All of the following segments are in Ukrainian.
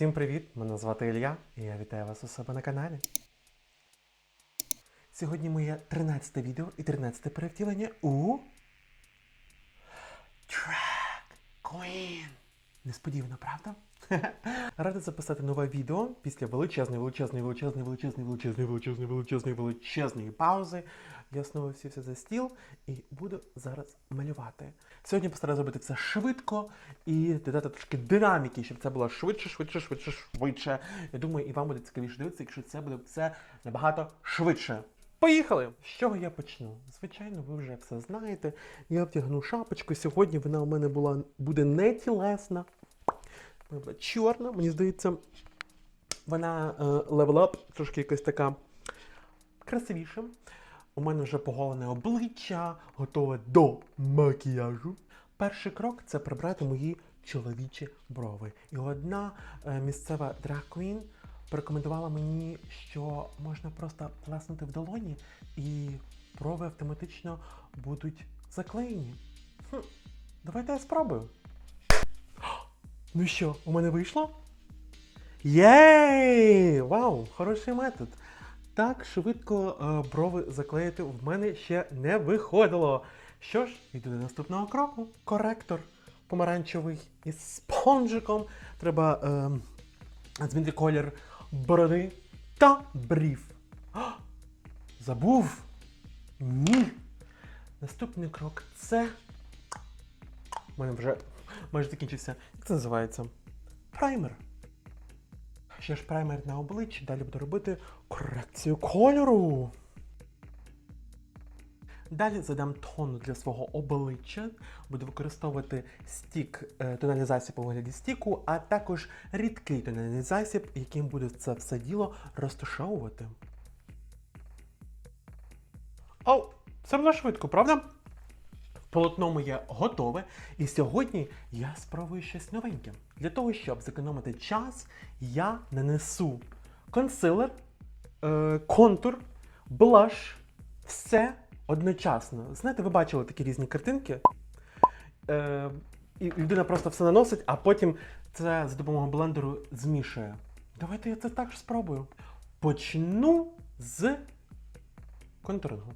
Всім привіт! Мене звати Ілля, і я вітаю вас у себе на каналі. Сьогодні моє 13 відео і 13 перевтілення у Track Queen. Несподівано, правда? Радий записати нове відео після величезної, величезної, величезної, величезної, величезної, величезної, величезної, величезної паузи. Я знову сівся за стіл і буду зараз малювати. Сьогодні постараюся зробити це швидко і додати трошки динаміки, щоб це було швидше, швидше, швидше, швидше. Я думаю, і вам буде цікавіше дивитися, якщо це буде все набагато швидше. Поїхали! З чого я почну? Звичайно, ви вже все знаєте. Я втягну шапочку. Сьогодні вона у мене була буде не тілесна. Вона чорна, мені здається, вона up, трошки якась така красивіша. У мене вже поголене обличчя, готове до макіяжу. Перший крок це прибрати мої чоловічі брови. І одна е, місцева драг-квін порекомендувала мені, що можна просто плеснути в долоні, і брови автоматично будуть заклеєні. Хм, давайте я спробую. Ну що, у мене вийшло? Єй! Вау! Хороший метод. Так швидко е, брови заклеїти в мене ще не виходило. Що ж, йду до наступного кроку. Коректор помаранчевий із спонжиком. Треба е, змінити колір бороди та брів. А, забув? Ні. Наступний крок це. У мене вже майже закінчився. Як це називається? Праймер. Ще ж праймер на обличчі, далі буду робити корекцію кольору. Далі задам тон для свого обличчя. Буду використовувати стік, е, тональний засіб у вигляді стіку, а також рідкий тональний засіб, яким буду це все діло розташовувати. О, це було швидко, правда? Полотно моє готове, і сьогодні я спробую щось новеньке. Для того, щоб зекономити час, я нанесу консилер, е, контур, блаш, все одночасно. Знаєте, ви бачили такі різні картинки. Е, і людина просто все наносить, а потім це за допомогою блендеру змішує. Давайте я це також спробую. Почну з контурингу.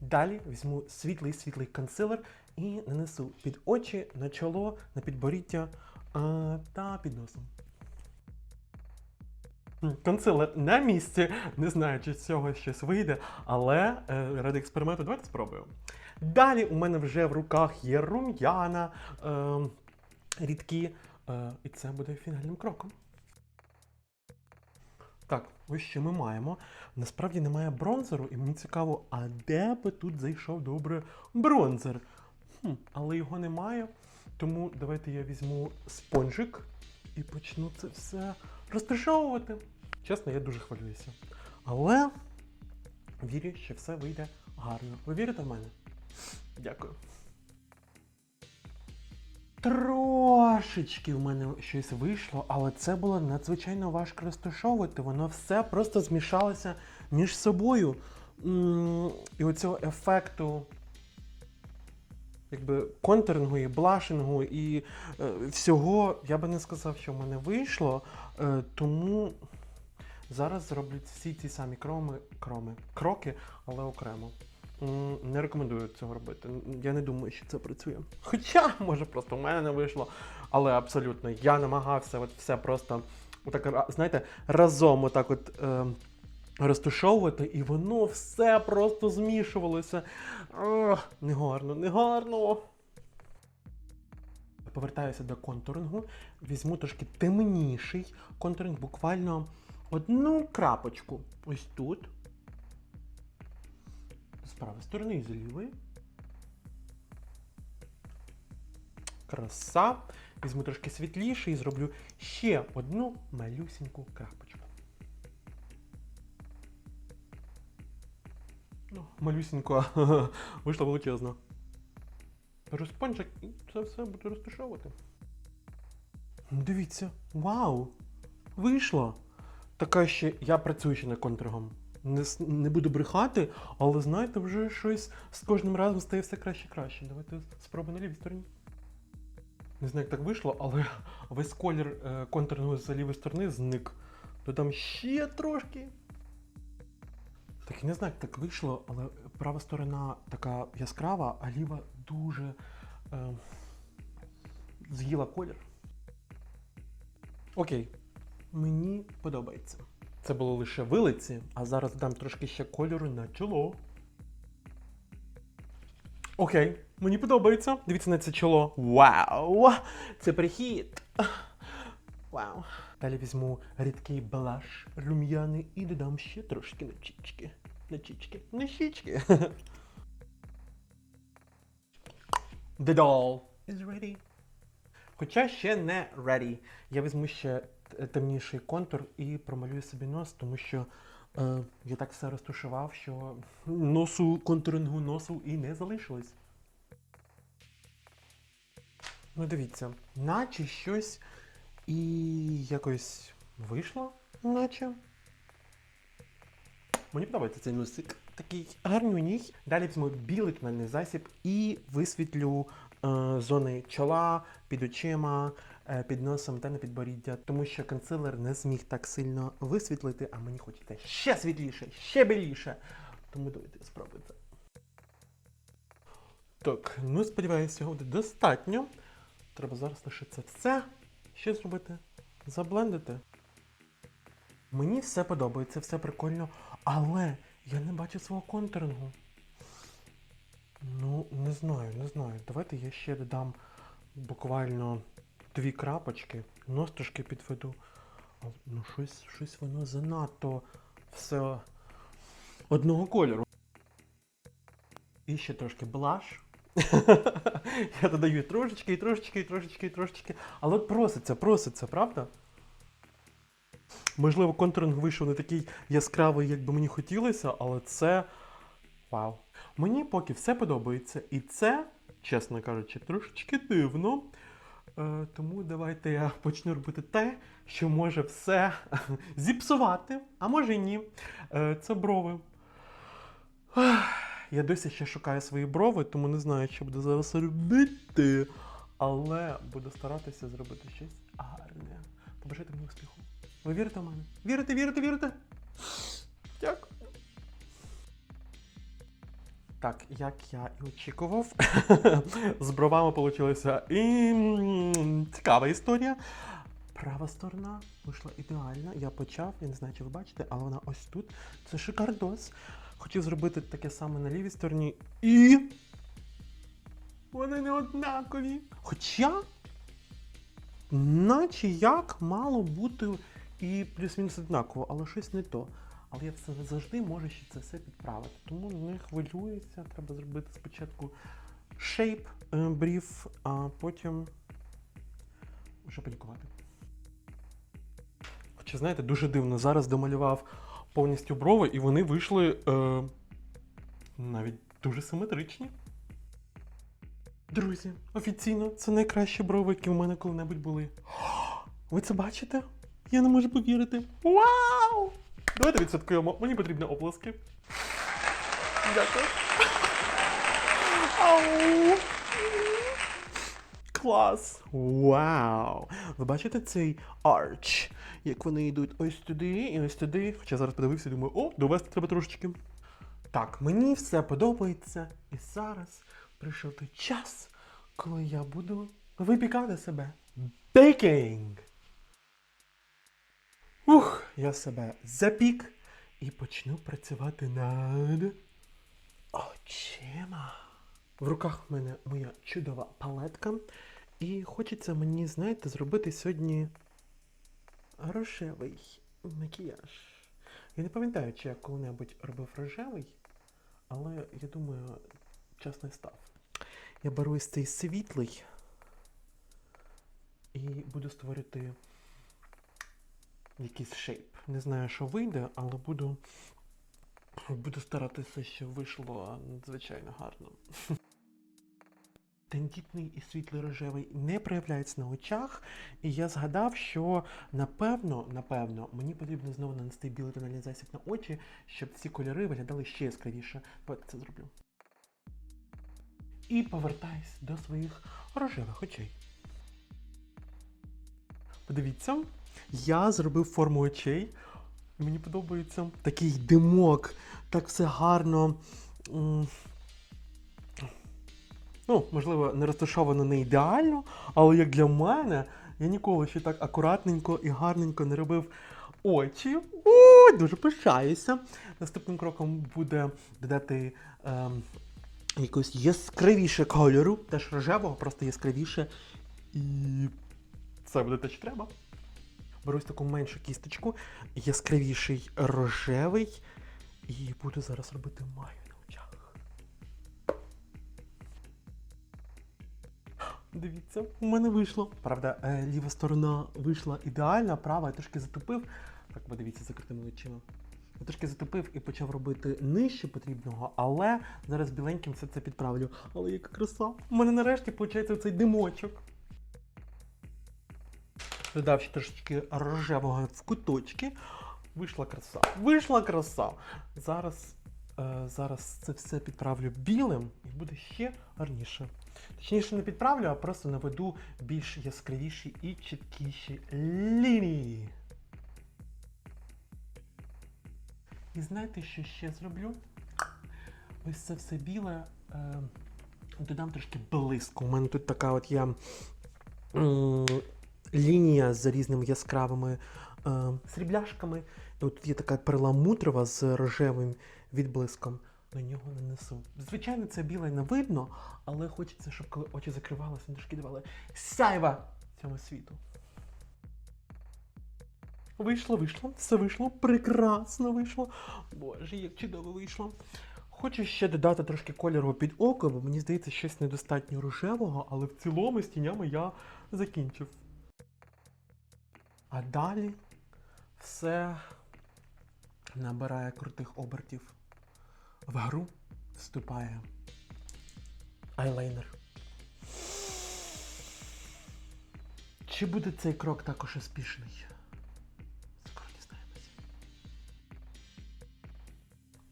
Далі візьму світлий світлий консилер і нанесу під очі, на чоло, на підборіддя а, та під носом. Консилер на місці. Не знаю, чи з цього щось вийде, але е, ради експерименту давайте спробую. Далі у мене вже в руках є рум'яна е, рідкі, е, і це буде фінальним кроком. Ось що ми маємо. Насправді немає бронзеру, і мені цікаво, а де би тут зайшов добре бронзер? Хм, але його немає. Тому давайте я візьму спонжик і почну це все розташовувати. Чесно, я дуже хвилююся. Але вірю, що все вийде гарно. Ви вірите в мене? Дякую. Трошечки в мене щось вийшло, але це було надзвичайно важко розташовувати. Воно все просто змішалося між собою. І оцього ефекту якби контурингу і блашингу і е, всього я би не сказав, що в мене вийшло. Е, тому зараз зроблю всі ті самі кроми, кроми, кроки, але окремо. Не рекомендую цього робити. Я не думаю, що це працює. Хоча, може, просто в мене не вийшло. Але абсолютно я намагався от все просто отак, знаєте, разом отак от. Е, Розташовувати, і воно все просто змішувалося. Негарно, негарно. Повертаюся до контурингу. Візьму трошки темніший контуринг, буквально одну крапочку. Ось тут. Правої сторони і з лівої. Краса. Візьму трошки світліше і зроблю ще одну малюсіньку крапочку. Ну, малюсінько, вийшло величезно. Беру спонжик і це все буду розташовувати. Дивіться, вау! Вийшло! Така ще я працюю ще над контургом. Не, не буду брехати, але знаєте, вже щось з кожним разом стає все краще і краще. Давайте спробуємо на лівій стороні. Не знаю, як так вийшло, але весь колір е, контурного з лівої сторони зник. Додам ще трошки. Так я не знаю, як так вийшло, але права сторона така яскрава, а ліва дуже е, з'їла колір. Окей, мені подобається. Це було лише вилиці, а зараз дам трошки ще кольору на чоло. Окей, мені подобається. Дивіться на це чоло. Вау! Це прихід. Вау. Далі візьму рідкий блаш рум'яний і додам ще трошки начічки. Начічки. Начічки. The doll is ready. Хоча ще не ready. Я візьму ще темніший контур і промалюю собі нос, тому що е, я так все розтушував, що носу, контурингу носу і не залишилось. Ну дивіться, наче щось і якось вийшло, наче. Мені подобається цей носик. Такий гарнюній. Далі візьму білий тональний засіб і висвітлю е, зони чола, під очима, е, під носом та на підборіддя, тому що консилер не зміг так сильно висвітлити, а мені хочеться ще світліше, ще біліше. Тому давайте спробуйте. Так, ну сподіваюся, цього буде достатньо. Треба зараз лише це все. Що зробити? Заблендити. Мені все подобається, все прикольно, але я не бачу свого контурингу. Ну, не знаю, не знаю. Давайте я ще додам буквально дві крапочки, нос трошки підведу. Ну, щось, щось воно занадто все одного кольору. І ще трошки блаш. Я додаю трошечки, і трошечки, і трошечки, і трошечки. Але проситься, проситься, правда? Можливо, контуринг вийшов не такий яскравий, як би мені хотілося, але це. Вау. Мені поки все подобається. І це, чесно кажучи, трошечки дивно. Е, тому давайте я почну робити те, що може все зіпсувати, а може і ні. Е, це брови. Я досі ще шукаю свої брови, тому не знаю, що буду зараз робити. Але буду старатися зробити щось гарне. Побажайте мені успіху. Ви вірите в мене? Вірите, вірите, вірите? Дякую. Так, як я і очікував, з бровами вийшла і цікава історія. Права сторона вийшла ідеальна. Я почав, я не знаю, чи ви бачите, але вона ось тут. Це шикардос. Хотів зробити таке саме на лівій стороні. І. Вони не однакові. Хоча, наче як мало бути і плюс-мінус однаково, але щось не то. Але я все завжди можу ще це все підправити. Тому не хвилююся. Треба зробити спочатку шейп брів, а потім вже панікувати. Хоча, знаєте, дуже дивно. Зараз домалював повністю брови, і вони вийшли е, навіть дуже симетричні. Друзі, офіційно це найкращі брови, які в мене коли-небудь були. Ви це бачите? Я не можу повірити. Вау! Давайте відсвяткуємо. Мені потрібні оплески. Дякую. Клас! Вау! Ви бачите цей арч? Як вони йдуть ось туди і ось туди. Хоча зараз подивився і думаю, о, довести треба трошечки. Так, мені все подобається. І зараз прийшов той час, коли я буду випікати себе. Бейкінг! Ух, я себе запік і почну працювати над очима. В руках в мене моя чудова палетка. І хочеться мені, знаєте, зробити сьогодні рожевий макіяж. Я не пам'ятаю, чи я коли-небудь робив рожевий, але я думаю, час не став. Я беру ось цей світлий і буду створити якийсь шейп. Не знаю, що вийде, але буду, буду старатися, щоб вийшло надзвичайно гарно. Тендітний і світлий рожевий не проявляється на очах, і я згадав, що напевно, напевно, мені потрібно знову нанести білий тональний засіб на очі, щоб ці кольори виглядали ще яскравіше. Давайте це зроблю. І повертаюсь до своїх рожевих очей. Подивіться, я зробив форму очей. Мені подобається такий димок, так все гарно. Ну, можливо, не розташовано не ідеально, але як для мене, я ніколи ще так акуратненько і гарненько не робив очі. Ой, дуже пишаюся. Наступним кроком буде додати ем, якогось яскравіше кольору, теж рожевого, просто яскравіше. І це буде те, що треба. Беру ось таку меншу кісточку, яскравіший рожевий, і буду зараз робити маю на очах. Дивіться, у мене вийшло. Правда, е, ліва сторона вийшла ідеальна, права я трошки затупив. Так, подивіться закритими очима. Я трошки затупив і почав робити нижче потрібного, але зараз біленьким все це підправлю. Але яка краса! У мене нарешті виходить цей димочок. Ще трошечки рожевого в куточки. Вийшла краса. Вийшла краса. Зараз, е, зараз це все підправлю білим і буде ще гарніше. Точніше, не підправлю, а просто наведу більш яскравіші і чіткіші лінії. І знаєте, що ще зроблю? Ось це все біле. Е, додам трошки блиску. У мене тут така от м, лінія з різними яскравими е, срібляшками. І от тут є така перламутрова з рожевим відблиском. На нього нанесу. Звичайно, це біле не видно, але хочеться, щоб коли очі закривалися, трошки давали сяйва цьому світу. Вийшло, вийшло, все вийшло, прекрасно вийшло. Боже, як чудово вийшло. Хочу ще додати трошки кольору під око, бо мені здається, щось недостатньо рожевого, але в цілому з тінями я закінчив. А далі все набирає крутих обертів. В гру вступає айлайнер. Чи буде цей крок також успішний? Скоро дізнаємося.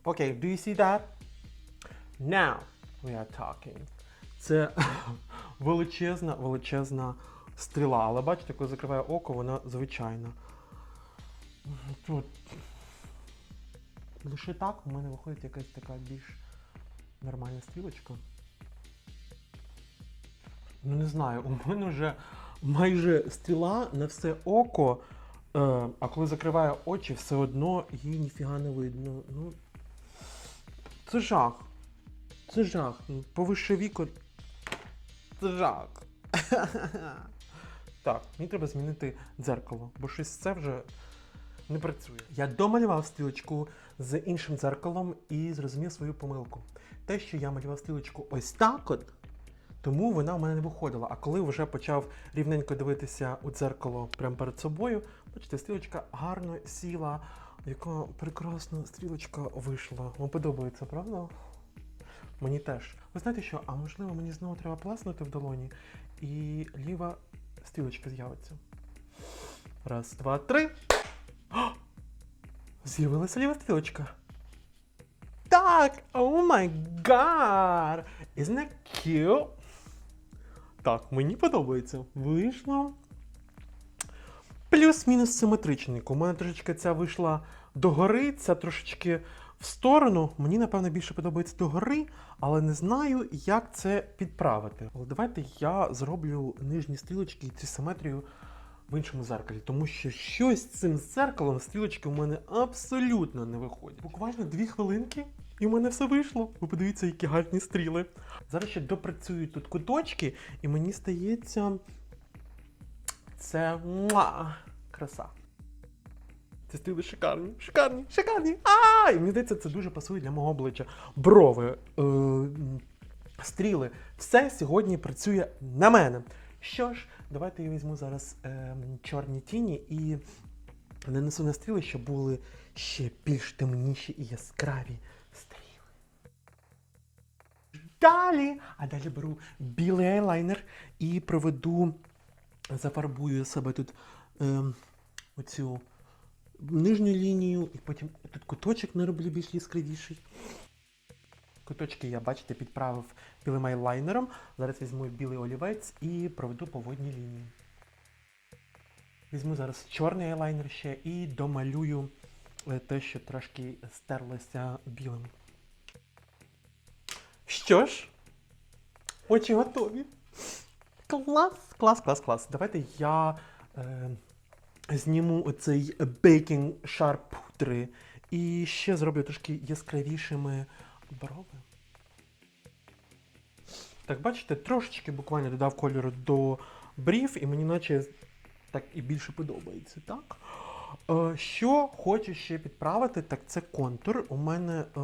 Окей, do you see that? Now we are talking. Це величезна, величезна стріла. Але бачите, коли закриває око, вона звичайна. Тут лише так у мене виходить якась така більш нормальна стрілочка. Ну не знаю, у мене вже майже стріла на все око, е, а коли закриваю очі, все одно її ніфіга не видно. Ну, це жах. Це жах. Повище віко. Це жах. так, мені треба змінити дзеркало, бо щось це вже не працює. Я домалював стрілочку з іншим дзеркалом і зрозумів свою помилку. Те, що я малював стрілочку ось так от, тому вона в мене не виходила. А коли вже почав рівненько дивитися у дзеркало прямо перед собою, бачите, стрілочка гарно сіла, яка прекрасна стрілочка вийшла. Вам подобається, правда? Мені теж. Ви знаєте що? А можливо, мені знову треба пласнути в долоні, і ліва стрілочка з'явиться. Раз, два, три. З'явилася ліва стрілочка. Так! О май гад! Isn't that cute? Так, мені подобається. Вийшло. Плюс-мінус симетричненько. У мене трошечки ця вийшла догори, ця трошечки в сторону. Мені, напевно, більше подобається догори, але не знаю, як це підправити. Але давайте я зроблю нижні стрілочки і цю симетрію в іншому зеркалі, тому що щось з цим зеркалом стрілочки у мене абсолютно не виходять. Буквально дві хвилинки, і в мене все вийшло. Ви подивіться, які гарні стріли. Зараз ще допрацюю тут куточки, і мені стається. Це муа, краса. Ці стріли шикарні, шикарні, шикарні. А, і мені здається, це дуже пасує для мого обличчя. Брови, е, стріли. Все сьогодні працює на мене. Що ж, давайте я візьму зараз е, чорні тіні і нанесу на стріли, щоб були ще більш темніші і яскраві стріли. Далі, а далі беру білий айлайнер і проведу, зафарбую себе тут е, оцю нижню лінію, і потім тут куточок нароблю більш яскравіший. Куточки я, бачите, підправив білим айлайнером. Зараз візьму білий олівець і проведу по водній лінії. Візьму зараз чорний айлайнер ще і домалюю е, те, що трошки стерлося білим. Що ж, очі готові. Клас, клас, клас, клас. Давайте я е, зніму оцей Baking Sharp пудри і ще зроблю трошки яскравішими брови. Так, бачите, трошечки буквально додав кольору до брів, і мені наче так і більше подобається, так? Е, що хочу ще підправити, так це контур. У мене е,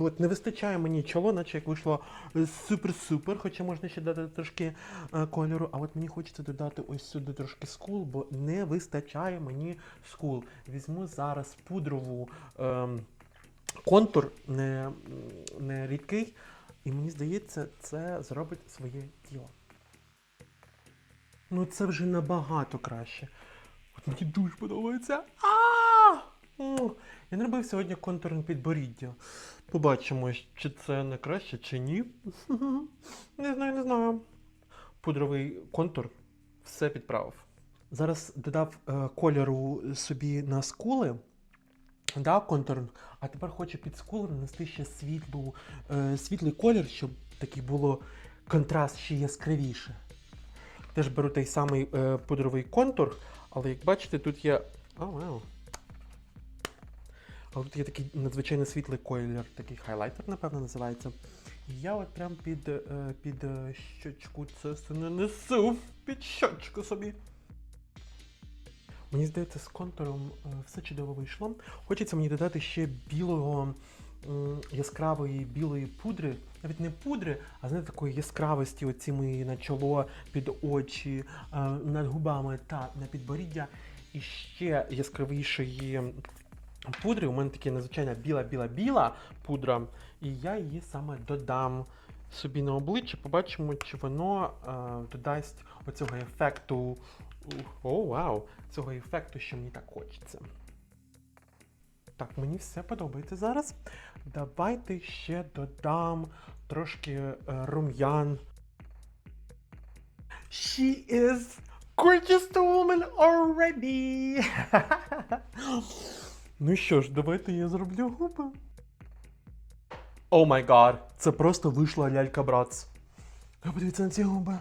от не вистачає мені чоло, наче як вийшло супер-супер, хоча можна ще додати трошки е, кольору. А от мені хочеться додати ось сюди трошки скул, бо не вистачає мені скул. Візьму зараз пудрову контур, не, не рідкий, і мені здається, це зробить своє діло. Ну це вже набагато краще. Мені дуже подобається. А! М. Я не робив сьогодні контурне підборіддя. Побачимо, чи це не краще, чи ні. Не знаю, не знаю. Пудровий контур все підправив. Зараз додав е, кольору собі на скули. Да, контур, а тепер хочу під скулу нанести ще світлу, е, світлий колір, щоб такий було контраст ще яскравіше. Теж беру той самий е, пудровий контур, але як бачите, тут є. О, вау. Але тут є такий надзвичайно світлий колір, такий хайлайтер, напевно, називається. І я от прям під, е, під е, щочку це нанесу. Під щочку собі. Мені здається, з контуром е, все чудово вийшло. Хочеться мені додати ще білого, яскравої білої пудри. Навіть не пудри, а знаєте, такої яскравості оціми на чоло, під очі, над губами та на підборіддя. І ще яскравішої пудри. У мене таке надзвичайно біла-біла-біла пудра. І я її саме додам собі на обличчя. Побачимо, чи воно додасть оцього ефекту. О, вау! Цього ефекту, що мені так хочеться. Так, мені все подобається зараз. Давайте ще додам трошки е, рум'ян. She is gorgeous woman already! ну що ж, давайте я зроблю губи. О май гад, це просто вийшла лялька братц. Ви подивіться на ці губи.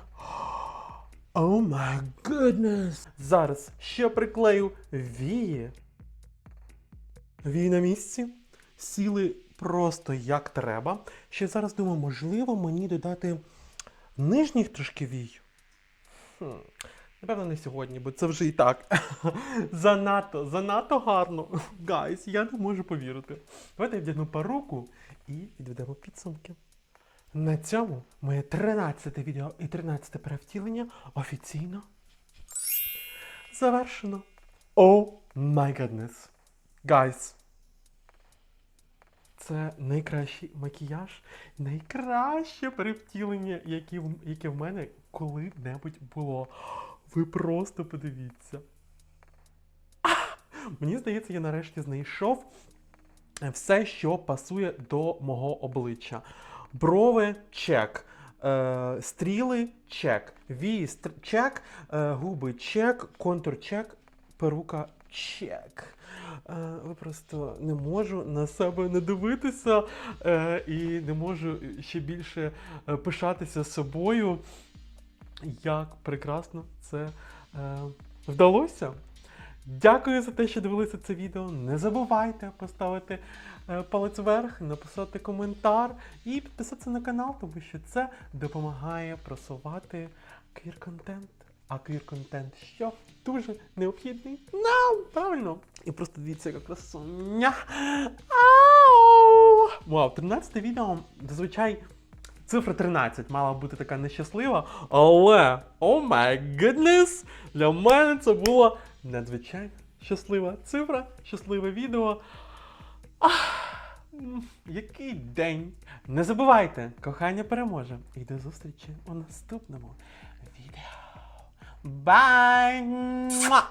О май гуднес! Зараз ще приклею вії. Вії на місці. Сіли просто як треба. Ще зараз думаю, можливо, мені додати нижніх трошки вій. Хм. Напевно, не сьогодні, бо це вже і так. занадто, занадто гарно. Гайс, я не можу повірити. Давайте вдягну паруку і відведемо підсумки. На цьому моє 13 відео і 13 перевтілення офіційно завершено. О май гаднес. Гайс. Це найкращий макіяж, найкраще перевтілення, яке, яке в мене коли-небудь було. Ви просто подивіться. А! Мені здається, я нарешті знайшов все, що пасує до мого обличчя. Брови чек. Е, стріли чек. Вії чек, е, губи чек, контур чек, перука чек. Е, ви просто не можу на себе не дивитися е, і не можу ще більше е, пишатися собою. Як прекрасно це вдалося. Дякую за те, що дивилися це відео. Не забувайте поставити палець вверх, написати коментар і підписатися на канал, тому що це допомагає просувати квір-контент. А квір-контент що? Дуже необхідний. Нам, правильно. І просто дивіться, яка красуня. Ау! Вау, 13 відео, зазвичай. Цифра 13 мала бути така нещаслива, але, о май гуднес, для мене це була надзвичайно щаслива цифра, щасливе відео. Ах, який день! Не забувайте, кохання переможе. І до зустрічі у наступному відео. Бай! Муа!